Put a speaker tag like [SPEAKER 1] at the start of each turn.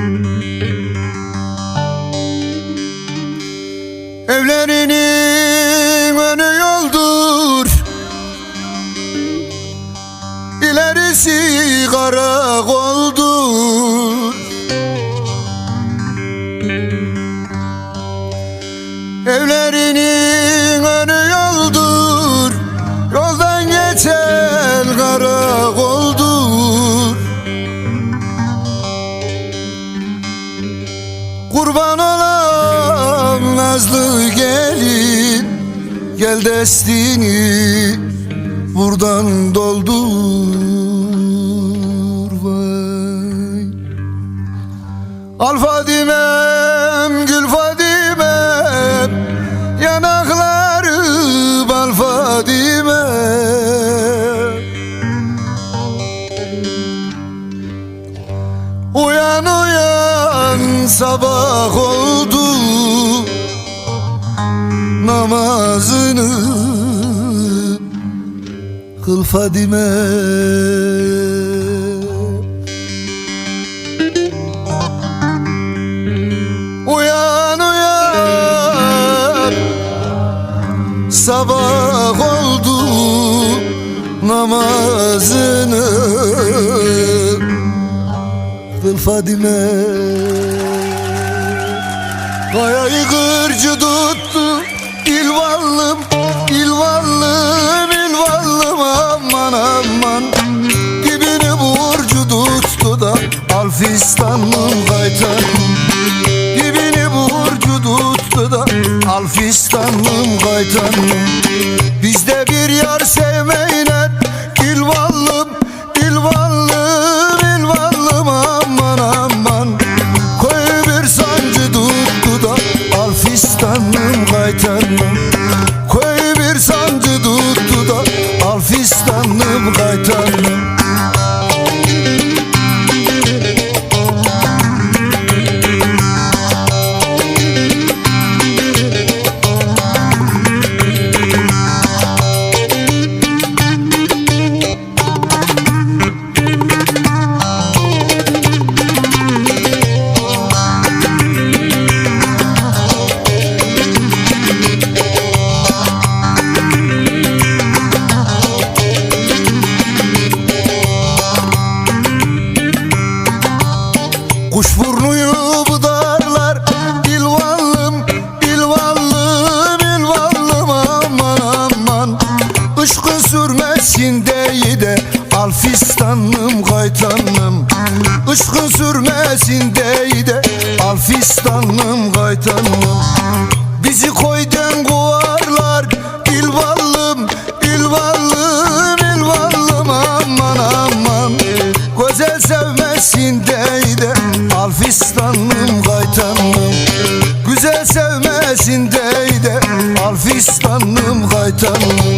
[SPEAKER 1] Evlerinin Kurban olan nazlı gelin Gel destini buradan doldur vay. Al Fadimem, Gül Fadimem Yanakları bal Fadimem. Uyan sabah oldu. Namazını kıl Fadime. Uyan uyan. Sabah oldu. Namazını Kıl Fadime Kayayı kırcı tuttu ilvallım, ilvallım Alfistanlım kaytanlım Işkı sürmesin deyi de. Alfistanlım kaytanlım Bizi koyden kuvarlar İlvallım, ilvallım, ilvallım. Aman aman. Güzel sevmesin deyde Alfistanlım kaytanlım Güzel sevmesin deyde Alfistanlım kaytanlım